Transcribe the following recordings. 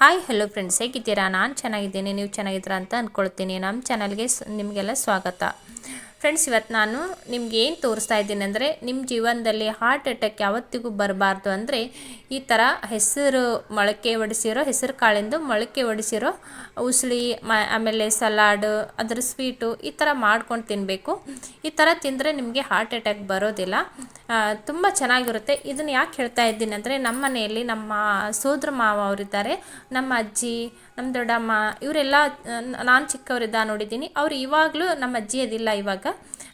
Hi hello friends ಹೇಗಿದ್ದೀರಾ? ನಾನು ಚೆನ್ನಾಗಿದ್ದೀನಿ. ನೀವು ಚೆನ್ನಾಗಿದ್ದೀರಾ ಅಂತ ಅಂದ್ಕೊಳ್ತೀನಿ ನಮ್ಮ ಚಾನಲ್ಗೆ ನಿಮಗೆಲ್ಲ ಸ್ವಾಗತ. ಫ್ರೆಂಡ್ಸ್ ಇವತ್ತು ನಾನು ನಿಮ್ಗೆ ಏನು ತೋರಿಸ್ತಾ ಇದ್ದೀನಿ ಅಂದರೆ ನಿಮ್ಮ ಜೀವನದಲ್ಲಿ ಹಾರ್ಟ್ ಅಟ್ಯಾಕ್ ಯಾವತ್ತಿಗೂ ಬರಬಾರ್ದು ಅಂದರೆ ಈ ಥರ ಹೆಸರು ಮೊಳಕೆ ಒಡಿಸಿರೋ, ಹೆಸರು ಕಾಳಿಂದು ಮೊಳಕೆ ಒಡಿಸಿರೋ ಉಸಳಿ ಮ, ಆಮೇಲೆ ಸಲಾಡ್ ಅದರ ಸ್ವೀಟು ಈ ಥರ ಮಾಡ್ಕೊಂಡು ತಿನ್ನಬೇಕು ಈ ಥರ ತಿಂದರೆ ನಿಮಗೆ ಹಾರ್ಟ್ ಅಟ್ಯಾಕ್ ಬರೋದಿಲ್ಲ. ತುಂಬ ಚೆನ್ನಾಗಿರುತ್ತೆ. ಇದನ್ನು ಯಾಕೆ ಹೇಳ್ತಾ ಇದ್ದೀನಿ ಅಂದರೆ ನಮ್ಮ ಮನೆಯಲ್ಲಿ ನಮ್ಮ ಸೋದರ ಮಾವ ಅವರಿದ್ದಾರೆ. ನಮ್ಮ ಅಜ್ಜಿ, ನಮ್ಮ ದೊಡ್ಡಮ್ಮ, ಇವರೆಲ್ಲ, ನಾನು ಚಿಕ್ಕವರಿದ್ದ ನೋಡಿದ್ದೀನಿ. ಅವ್ರು ಇವಾಗಲೂ ನಮ್ಮ ಅಜ್ಜಿ ಅದಿಲ್ಲ ಇವಾಗ.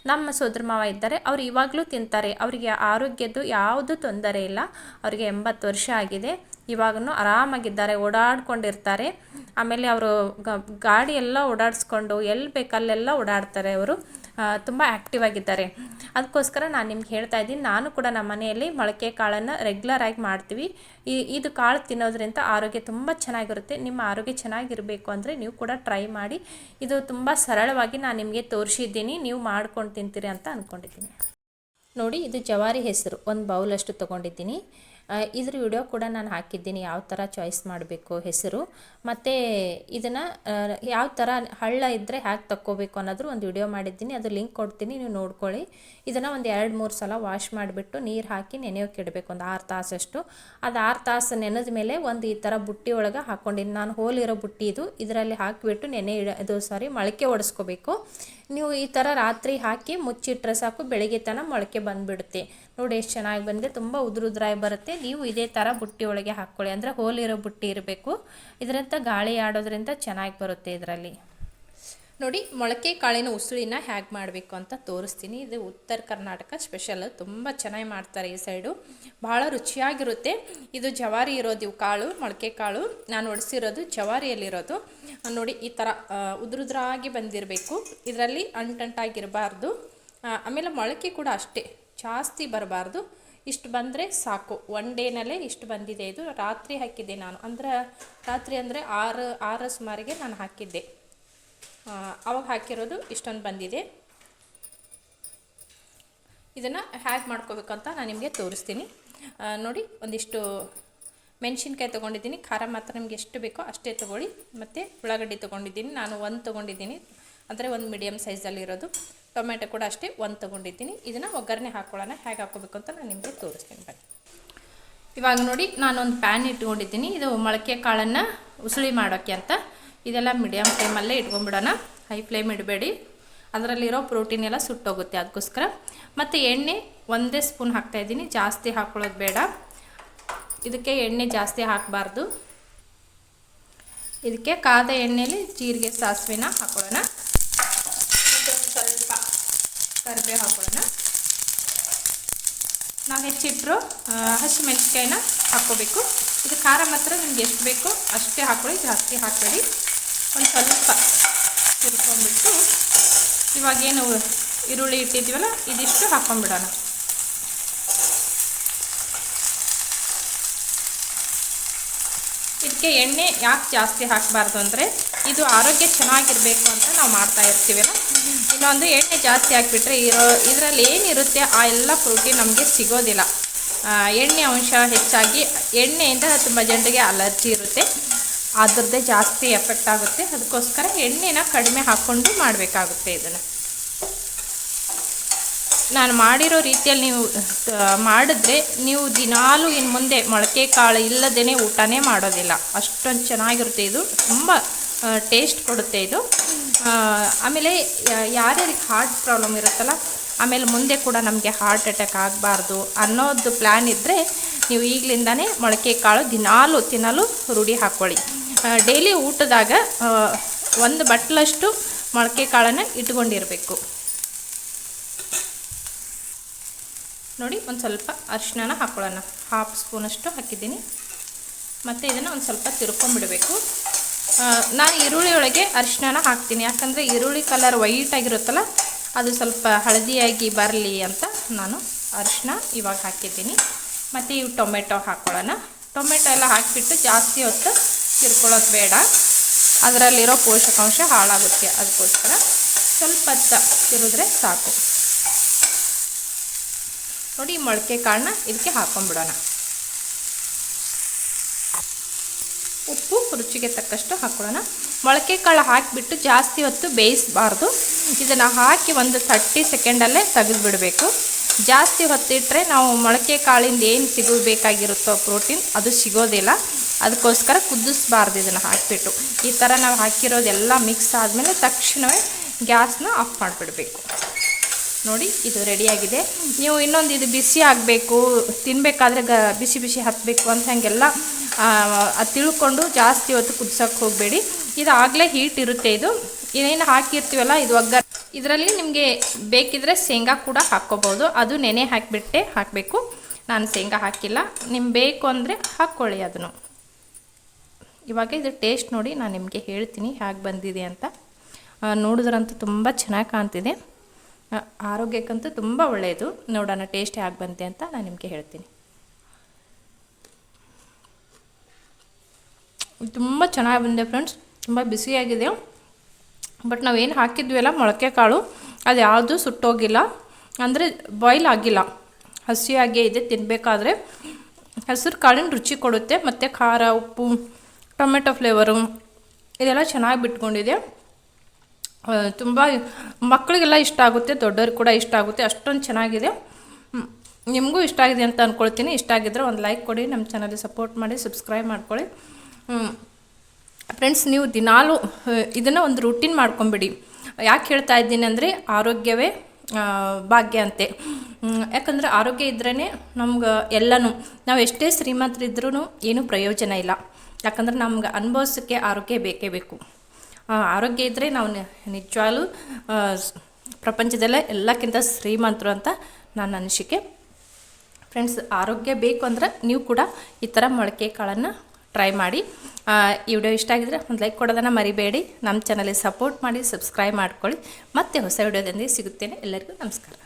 ನಮ್ಮ ಸೋದರ ಮಾವ ಇದ್ದಾರೆ. ಅವ್ರು ಇವಾಗಲೂ ತಿಂತಾರೆ. ಅವರಿಗೆ ಆರೋಗ್ಯದ್ದು ಯಾವುದು ತೊಂದರೆ ಇಲ್ಲ. ಅವರಿಗೆ ಎಂಬತ್ತು ವರ್ಷ ಆಗಿದೆ. ಇವಾಗೂ ಆರಾಮಾಗಿದ್ದಾರೆ. ಓಡಾಡ್ಕೊಂಡಿರ್ತಾರೆ. ಆಮೇಲೆ ಅವರು ಗಾಡಿ ಎಲ್ಲ ಓಡಾಡಿಸ್ಕೊಂಡು ಎಲ್ಲಿ ಬೇಕಲ್ಲೆಲ್ಲ ಓಡಾಡ್ತಾರೆ ಅವರು. ತುಂಬ ಆ್ಯಕ್ಟಿವ್ ಆಗಿದ್ದಾರೆ. ಅದಕ್ಕೋಸ್ಕರ ನಾನು ನಿಮ್ಗೆ ಹೇಳ್ತಾ ಇದ್ದೀನಿ, ನಾನು ಕೂಡ ನಮ್ಮ ಮನೆಯಲ್ಲಿ ಮೊಳಕೆ ಕಾಳನ್ನು ರೆಗ್ಯುಲರಾಗಿ ಮಾಡ್ತೀವಿ. ಈ, ಇದು ಕಾಳು ತಿನ್ನೋದ್ರಿಂದ ಆರೋಗ್ಯ ತುಂಬ ಚೆನ್ನಾಗಿರುತ್ತೆ. ನಿಮ್ಮ ಆರೋಗ್ಯ ಚೆನ್ನಾಗಿರಬೇಕು ಅಂದರೆ ನೀವು ಕೂಡ ಟ್ರೈ ಮಾಡಿ. ಇದು ತುಂಬ ಸರಳವಾಗಿ ನಾನು ನಿಮಗೆ ತೋರಿಸಿದ್ದೀನಿ, ನೀವು ಮಾಡ್ಕೊಂಡು ತಿಂತೀರಿ ಅಂತ ಅಂದ್ಕೊಂಡಿದ್ದೀನಿ ನೋಡಿ, ಇದು ಜವಾರಿ ಹೆಸರು. ಒಂದು ಬೌಲಷ್ಟು ತೊಗೊಂಡಿದ್ದೀನಿ. ಇದ್ರ ವಿಡಿಯೋ ಕೂಡ ನಾನು ಹಾಕಿದ್ದೀನಿ. ಯಾವ ಥರ ಚಾಯ್ಸ್ ಮಾಡಬೇಕು ಹೆಸರು. ಮತ್ತು ಇದನ್ನು ಯಾವ ಥರ ಹಳ್ಳ ಇದ್ದರೆ ಹೇಗೆ ತಕ್ಕೋಬೇಕು ಅನ್ನೋದ್ರ ಒಂದು ವಿಡಿಯೋ ಮಾಡಿದ್ದೀನಿ. ಅದು ಲಿಂಕ್ ಕೊಡ್ತೀನಿ, ನೀವು ನೋಡ್ಕೊಳ್ಳಿ. ಇದನ್ನು ಒಂದು ಎರಡು ಮೂರು ಸಲ ವಾಶ್ ಮಾಡಿಬಿಟ್ಟು ನೀರು ಹಾಕಿ ನೆನೆಯೋಕೆ ಇಡಬೇಕು. ಒಂದು ಆರು ತಾಸಷ್ಟು ಅದು ಆರು ತಾಸು ನೆನೆದ ಮೇಲೆ ಒಂದು ಈ ಥರ ಬುಟ್ಟಿ ಒಳಗೆ ಹಾಕ್ಕೊಂಡಿನಿ ನಾನು ಹೋಲಿರೋ ಬುಟ್ಟಿ ಇದು. ಇದರಲ್ಲಿ ಹಾಕಿಬಿಟ್ಟು ನೆನೆ ಇಡ, ಇದು ಸಾರಿ ಮೊಳಕೆ ಒಡಿಸ್ಕೋಬೇಕು. ನೀವು ಈ ಥರ ರಾತ್ರಿ ಹಾಕಿ ಮುಚ್ಚಿಟ್ರೆ ಸಾಕು, ಬೆಳಗ್ಗೆ ತನಕ ಮೊಳಕೆ ಬಂದುಬಿಡುತ್ತೆ. ನೋಡಿ ಎಷ್ಟು ಚೆನ್ನಾಗಿ ಬಂದಿದೆ. ತುಂಬ ಉದುರು ಉದುರಾಗಿ ಬರುತ್ತೆ. ನೀವು ಇದೇ ಥರ ಬುಟ್ಟಿ ಒಳಗೆ ಹಾಕ್ಕೊಳ್ಳಿ ಅಂದರೆ ಹೋಲಿರೋ ಬುಟ್ಟಿ ಇರಬೇಕು. ಇದರಿಂದ ಗಾಳಿ ಆಡೋದ್ರಿಂದ ಚೆನ್ನಾಗಿ ಬರುತ್ತೆ ಇದರಲ್ಲಿ. ನೋಡಿ, ಮೊಳಕೆ ಕಾಳಿನ ಉಸುಳಿನ ಹೇಗೆ ಮಾಡಬೇಕು ಅಂತ ತೋರಿಸ್ತೀನಿ. ಇದು ಉತ್ತರ ಕರ್ನಾಟಕ ಸ್ಪೆಷಲ್ ತುಂಬ ಚೆನ್ನಾಗಿ ಮಾಡ್ತಾರೆ ಈ ಸೈಡು ಭಾಳ ರುಚಿಯಾಗಿರುತ್ತೆ. ಇದು ಜವಾರಿ ಇರೋದು ಕಾಳು, ಮೊಳಕೆ ಕಾಳು. ನಾನು ಒಡಿಸಿರೋದು ಜವಾರಿಯಲ್ಲಿರೋದು. ನೋಡಿ, ಈ ಥರ ಉದುರುದ್ರಾಗಿ ಬಂದಿರಬೇಕು. ಇದರಲ್ಲಿ ಅಂಟಂಟಾಗಿರಬಾರ್ದು. ಆಮೇಲೆ ಮೊಳಕೆ ಕೂಡ ಅಷ್ಟೇ. ಜಾಸ್ತಿ ಬರಬಾರ್ದು. ಇಷ್ಟು ಬಂದರೆ ಸಾಕು. ಒನ್ ಡೇನಲ್ಲೇ ಇಷ್ಟು ಬಂದಿದೆ ಇದು. ರಾತ್ರಿ ಹಾಕಿದ್ದೆ ನಾನು. ಅಂದ್ರೆ ರಾತ್ರಿ ಅಂದರೆ ಆರು ಆರು ಸುಮಾರಿಗೆ ನಾನು ಹಾಕಿದ್ದೆ. ಅವಾಗ ಹಾಕಿರೋದು ಇಷ್ಟೊಂದು ಬಂದಿದೆ. ಇದನ್ನು ಹ್ಯಾಗ್ ಮಾಡ್ಕೋಬೇಕಂತ ನಾನು ನಿಮಗೆ ತೋರಿಸ್ತೀನಿ. ನೋಡಿ, ಒಂದಿಷ್ಟು ಮೆಣಸಿನ್ಕಾಯಿ ತೊಗೊಂಡಿದ್ದೀನಿ. ಖಾರ ಮಾತ್ರ ನಿಮ್ಗೆ ಎಷ್ಟು ಬೇಕೋ ಅಷ್ಟೇ ತೊಗೊಳ್ಳಿ. ಮತ್ತು ಉಳ್ಳಾಗಡ್ಡಿ ತೊಗೊಂಡಿದ್ದೀನಿ. ನಾನು ಒಂದು ತೊಗೊಂಡಿದ್ದೀನಿ. ಅಂದರೆ ಒಂದು ಮೀಡಿಯಮ್ ಸೈಜಲ್ಲಿರೋದು ಟೊಮೆಟೊ ಕೂಡ ಅಷ್ಟೇ ಒಂದು ತೊಗೊಂಡಿದ್ದೀನಿ. ಇದನ್ನು ಒಗ್ಗರಣೆ ಹಾಕ್ಕೊಳ್ಳೋಣ ಹೇಗೆ ಹಾಕೋಬೇಕು ಅಂತ ನಾನು ನಿಮಗೆ ತೋರಿಸ್ತೀನಿ. ಬನ್ನಿ. ಇವಾಗ ನೋಡಿ, ನಾನೊಂದು ಪ್ಯಾನ್ ಇಟ್ಕೊಂಡಿದ್ದೀನಿ. ಇದು ಮೊಳಕೆ ಕಾಳನ್ನು ಉಸುಳಿ ಮಾಡೋಕ್ಕೆ ಅಂತ. ಇದೆಲ್ಲ ಮೀಡಿಯಮ್ ಫ್ಲೇಮಲ್ಲೇ ಇಟ್ಕೊಂಡ್ಬಿಡೋಣ. High flame ಇಡಬೇಡಿ. ಅದರಲ್ಲಿರೋ ಪ್ರೋಟೀನ್ ಎಲ್ಲ ಸುಟ್ಟೋಗುತ್ತೆ ಅದಕ್ಕೋಸ್ಕರ ಮತ್ತು ಎಣ್ಣೆ ಒಂದೇ ಸ್ಪೂನ್ ಹಾಕ್ತಾಯಿದ್ದೀನಿ ಜಾಸ್ತಿ ಹಾಕ್ಕೊಳ್ಳೋದು ಬೇಡ. ಇದಕ್ಕೆ ಎಣ್ಣೆ ಜಾಸ್ತಿ ಹಾಕಬಾರ್ದು. ಇದಕ್ಕೆ ಕಾದ ಎಣ್ಣೆಯಲ್ಲಿ ಜೀರಿಗೆ ಸಾಸಿವೆನ ಹಾಕೊಳ್ಳೋಣ. ಕರಿಬೇವು ಹಾಕೋಣ. ನಾವು ಹೆಚ್ಚಿಟ್ಟರು ಹಸಿಮೆಣಸಿಕಾಯಿನ ಹಾಕ್ಕೋಬೇಕು ಇದು ಖಾರ ಮಾತ್ರ ನಿಮ್ಗೆ ಎಷ್ಟು ಬೇಕೋ ಅಷ್ಟೇ ಹಾಕ್ಕೊಳ್ಳಿ ಜಾಸ್ತಿ ಹಾಕಬೇಡಿ. ಒಂದು ಸ್ವಲ್ಪ ತಿರ್ಕೊಂಡ್ಬಿಟ್ಟು ಇವಾಗೇನು ಈರುಳ್ಳಿ ಇಟ್ಟಿದ್ದೀವಲ್ಲ, ಇದಿಷ್ಟು ಹಾಕ್ಕೊಂಡ್ಬಿಡೋಣ ಇದಕ್ಕೆ ಎಣ್ಣೆ ಯಾಕೆ ಜಾಸ್ತಿ ಹಾಕಬಾರ್ದು ಅಂದರೆ, ಇದು ಆರೋಗ್ಯ ಚೆನ್ನಾಗಿರಬೇಕು ಅಂತ ನಾವು ಮಾಡ್ತಾ ಇರ್ತೀವಲ್ಲ? ಇನ್ನೊಂದು ಎಣ್ಣೆ ಜಾಸ್ತಿ ಹಾಕಿಬಿಟ್ರೆ ಇರೋ ಇದರಲ್ಲಿ ಏನಿರುತ್ತೆ ಆ ಎಲ್ಲ ಪ್ರೋಟೀನ್ ನಮಗೆ ಸಿಗೋದಿಲ್ಲ. ಎಣ್ಣೆ ಅಂಶ ಹೆಚ್ಚಾಗಿ, ಎಣ್ಣೆಯಿಂದ ತುಂಬ ಜನರಿಗೆ ಅಲರ್ಜಿ ಇರುತ್ತೆ. ಅದರದ್ದೇ ಜಾಸ್ತಿ ಎಫೆಕ್ಟ್ ಆಗುತ್ತೆ. ಅದಕ್ಕೋಸ್ಕರ ಎಣ್ಣೆನ ಕಡಿಮೆ ಹಾಕ್ಕೊಂಡು ಮಾಡಬೇಕಾಗುತ್ತೆ ಇದನ್ನು. ನಾನು ಮಾಡಿರೋ ರೀತಿಯಲ್ಲಿ ನೀವು ಮಾಡಿದ್ರೆ ನೀವು ದಿನಾಲೂ ಇನ್ನು ಮುಂದೆ ಮೊಳಕೆ ಕಾಳು ಇಲ್ಲದೇ ಊಟನೇ ಮಾಡೋದಿಲ್ಲ. ಅಷ್ಟೊಂದು ಚೆನ್ನಾಗಿರುತ್ತೆ ಇದು. ತುಂಬ ಟೇಸ್ಟ್ ಕೊಡುತ್ತೆ ಇದು. ಆಮೇಲೆ ಯಾರ್ಯಾರಿಗೆ ಹಾರ್ಟ್ ಪ್ರಾಬ್ಲಮ್ ಇರುತ್ತಲ್ಲ, ಆಮೇಲೆ ಮುಂದೆ ಕೂಡ ನಮಗೆ ಹಾರ್ಟ್ ಅಟ್ಯಾಕ್ ಆಗಬಾರ್ದು ಅನ್ನೋದು ಪ್ಲ್ಯಾನ್ ಇದ್ದರೆ ನೀವು ಈಗಲಿಂದನೇ ಮೊಳಕೆ ಕಾಳು ದಿನಾಲು ತಿನ್ನಲು ರೂಢಿ ಹಾಕ್ಕೊಳ್ಳಿ. ಡೈಲಿ ಊಟದಾಗ ಒಂದು ಬಟ್ಲಷ್ಟು ಮೊಳಕೆ ಕಾಳನ್ನು ಇಟ್ಕೊಂಡಿರಬೇಕು. ನೋಡಿ, ಒಂದು ಸ್ವಲ್ಪ ಅರಿಶಿನ ಹಾಕ್ಕೊಳ್ಳೋಣ ಹಾಫ್ ಸ್ಪೂನಷ್ಟು ಹಾಕಿದ್ದೀನಿ. ಮತ್ತು ಇದನ್ನು ಒಂದು ಸ್ವಲ್ಪ ತಿರ್ಕೊಂಬಿಡಬೇಕು ನಾನು ಈರುಳ್ಳಿ ಒಳಗೆ ಅರಿಶಿನ ಹಾಕ್ತೀನಿ. ಯಾಕಂದರೆ ಈರುಳ್ಳಿ ಕಲರ್ ವೈಟ್ ಆಗಿರುತ್ತಲ್ಲ, ಅದು ಸ್ವಲ್ಪ ಹಳದಿಯಾಗಿ ಬರಲಿ ಅಂತ ನಾನು ಅರಿಶಿನ ಇವಾಗ ಹಾಕಿದ್ದೀನಿ. ಮತ್ತು ಇವು ಟೊಮೆಟೊ ಹಾಕ್ಕೊಳ್ಳೋಣ ಟೊಮೆಟೊ ಎಲ್ಲ ಹಾಕಿಬಿಟ್ಟು ಜಾಸ್ತಿ ಹೊತ್ತು ತಿರ್ಕೊಳ್ಳೋದು ಬೇಡ. ಅದರಲ್ಲಿರೋ ಪೋಷಕಾಂಶ ಹಾಳಾಗುತ್ತೆ ಅದಕ್ಕೋಸ್ಕರ. ಸ್ವಲ್ಪ ಹೊತ್ತು ತಿರುದ್ರೆ ಸಾಕು. ನೋಡಿ ಮೊಳಕೆ ಕಾಳನ್ನ ಇದಕ್ಕೆ ಹಾಕೊಂಡ್ಬಿಡೋಣ. ಉಪ್ಪು ರುಚಿಗೆ ತಕ್ಕಷ್ಟು ಹಾಕ್ಕೊಳ್ಳೋಣ ಮೊಳಕೆ ಕಾಳು ಹಾಕಿಬಿಟ್ಟು ಜಾಸ್ತಿ ಹೊತ್ತು ಬೇಯಿಸಬಾರ್ದು. ಇದನ್ನು ಹಾಕಿ ಒಂದು ತರ್ಟಿ ಸೆಕೆಂಡಲ್ಲೇ ತೆಗೆದುಬಿಡಬೇಕು. ಜಾಸ್ತಿ ಹೊತ್ತಿಟ್ಟರೆ ನಾವು ಮೊಳಕೆ ಕಾಳಿಂದ ಏನು ಸಿಗಬೇಕಾಗಿರುತ್ತೋ ಪ್ರೋಟೀನ್ ಅದು ಸಿಗೋದಿಲ್ಲ. ಅದಕ್ಕೋಸ್ಕರ ಕುದಿಸ್ಬಾರ್ದು ಇದನ್ನು ಹಾಕಿಬಿಟ್ಟು. ಈ ಥರ ನಾವು ಹಾಕಿರೋದೆಲ್ಲ ಮಿಕ್ಸ್ ಆದಮೇಲೆ ತಕ್ಷಣವೇ ಗ್ಯಾಸ್ನ ಆಫ್ ಮಾಡಿಬಿಡಬೇಕು. ನೋಡಿ, ಇದು ರೆಡಿಯಾಗಿದೆ. ನೀವು ಇನ್ನೊಂದು ಇದು ಬಿಸಿ ಆಗಬೇಕು ತಿನ್ನಬೇಕಾದ್ರೆ ಬಿಸಿ ಬಿಸಿ ಹತ್ತಬೇಕು ಅಂತ ಹಾಗೆಲ್ಲ ಅದು ತಿಳ್ಕೊಂಡು ಜಾಸ್ತಿ ಹೊತ್ತು ಕುದಿಸೋಕೆ ಹೋಗಬೇಡಿ. ಇದು ಆಗಲೇ ಹೀಟ್ ಇರುತ್ತೆ ಇದು. ಏನೇನು ಹಾಕಿರ್ತೀವಲ್ಲ, ಇದು ಒಗ್ಗರ ಇದರಲ್ಲಿ ನಿಮಗೆ ಬೇಕಿದ್ರೆ ಶೇಂಗಾ ಕೂಡ ಹಾಕ್ಕೋಬೋದು. ಅದು ನೆನೆ ಹಾಕಿಬಿಟ್ಟೆ ಹಾಕಬೇಕು. ನಾನು ಶೇಂಗಾ ಹಾಕಿಲ್ಲ. ನಿಮ್ಗೆ ಬೇಕು ಅಂದರೆ ಹಾಕ್ಕೊಳ್ಳಿ ಅದನ್ನು. ಇವಾಗ ಇದು ಟೇಸ್ಟ್ ನೋಡಿ ನಾನು ನಿಮಗೆ ಹೇಳ್ತೀನಿ ಹೇಗೆ ಬಂದಿದೆ ಅಂತ. ನೋಡಿದ್ರಂತೂ ತುಂಬ ಚೆನ್ನಾಗಿ ಕಾಣ್ತಿದೆ. ಆರೋಗ್ಯಕ್ಕಂತೂ ತುಂಬ ಒಳ್ಳೆಯದು ನೋಡೋಣ ಟೇಸ್ಟ್ ಹೇಗೆ ಬಂತೆ ಅಂತ ನಾನು ನಿಮಗೆ ಹೇಳ್ತೀನಿ. ತುಂಬ ಚೆನ್ನಾಗಿ ಬಂದಿದೆ ಫ್ರೆಂಡ್ಸ್ ತುಂಬ ಬಿಸಿಯಾಗಿದೆ ಬಟ್ ನಾವೇನು ಹಾಕಿದ್ವಲ್ಲ ಮೊಳಕೆ ಕಾಳು, ಅದು ಯಾವುದೂ ಸುಟ್ಟೋಗಿಲ್ಲ. ಅಂದರೆ ಬಾಯ್ಲ್ ಆಗಿಲ್ಲ. ಹಸಿಯಾಗೇ ಇದೆ ತಿನ್ನಬೇಕಾದ್ರೆ ಹೆಸರು ಕಾಳಿನ ರುಚಿ ಕೊಡುತ್ತೆ, ಮತ್ತು ಖಾರ, ಉಪ್ಪು, ಟೊಮೆಟೊ ಫ್ಲೇವರು ಇದೆಲ್ಲ ಚೆನ್ನಾಗಿ ಬಿಟ್ಕೊಂಡಿದೆ. ತುಂಬ ಮಕ್ಕಳಿಗೆಲ್ಲ ಇಷ್ಟ ಆಗುತ್ತೆ ದೊಡ್ಡವ್ರಿಗೆ ಕೂಡ ಇಷ್ಟ ಆಗುತ್ತೆ, ಅಷ್ಟೊಂದು ಚೆನ್ನಾಗಿದೆ. ನಿಮಗೂ ಇಷ್ಟ ಆಗಿದೆ ಅಂತ ಅಂದ್ಕೊಳ್ತೀನಿ ಇಷ್ಟ ಆಗಿದ್ದರೆ ಒಂದು ಲೈಕ್ ಕೊಡಿ ನಮ್ಮ ಚಾನಲ್ಗೆ ಸಪೋರ್ಟ್ ಮಾಡಿ ಸಬ್ಸ್ಕ್ರೈಬ್ ಮಾಡ್ಕೊಳ್ಳಿ. ಫ್ರೆಂಡ್ಸ್ ನೀವು ದಿನಾಲೂ ಇದನ್ನು ಒಂದು ರೂಟೀನ್ ಮಾಡ್ಕೊಂಬಿಡಿ. ಯಾಕೆ ಹೇಳ್ತಾ ಇದ್ದೀನಿ ಅಂದರೆ ಆರೋಗ್ಯವೇ ಭಾಗ್ಯ ಅಂತೆ. ಯಾಕಂದರೆ ಆರೋಗ್ಯ ಇದ್ರೇ ನಮ್ಗೆ ಎಲ್ಲನೂ, ನಾವು ಎಷ್ಟೇ ಶ್ರೀಮಂತರಿದ್ರೂ ಏನೂ ಪ್ರಯೋಜನ ಇಲ್ಲ. ಯಾಕಂದ್ರೆ ನಮ್ಗೆ ಅನುಭವಿಸೋಕ್ಕೆ ಆರೋಗ್ಯ ಬೇಕೇ ಬೇಕು. ಆರೋಗ್ಯ ಇದ್ದರೆ ನಾವು ನಿಜವಾಗ್ಲೂ ಪ್ರಪಂಚದಲ್ಲೇ ಎಲ್ಲಕ್ಕಿಂತ ಶ್ರೀಮಂತರು ಅಂತ ನನ್ನ ಅನಿಸಿಕೆ. ಫ್ರೆಂಡ್ಸ್ ಆರೋಗ್ಯ ಬೇಕು ಅಂದ್ರೆ ನೀವು ಕೂಡ ಈ ಥರ ಮೊಳಕೆ ಕಾಳನ್ನು ಟ್ರೈ ಮಾಡಿ. ಈ ವಿಡಿಯೋ ಇಷ್ಟ ಆಗಿದ್ರೆ ಒಂದು ಲೈಕ್ ಕೊಡೋದನ್ನು ಮರಿಬೇಡಿ. ನಮ್ಮ ಚಾನಲಿಗೆ ಸಪೋರ್ಟ್ ಮಾಡಿ ಸಬ್ಸ್ಕ್ರೈಬ್ ಮಾಡ್ಕೊಳ್ಳಿ. ಮತ್ತೆ ಹೊಸ ವಿಡಿಯೋದೊಂದಿಗೆ ಸಿಗುತ್ತೇನೆ. ಎಲ್ಲರಿಗೂ ನಮಸ್ಕಾರ.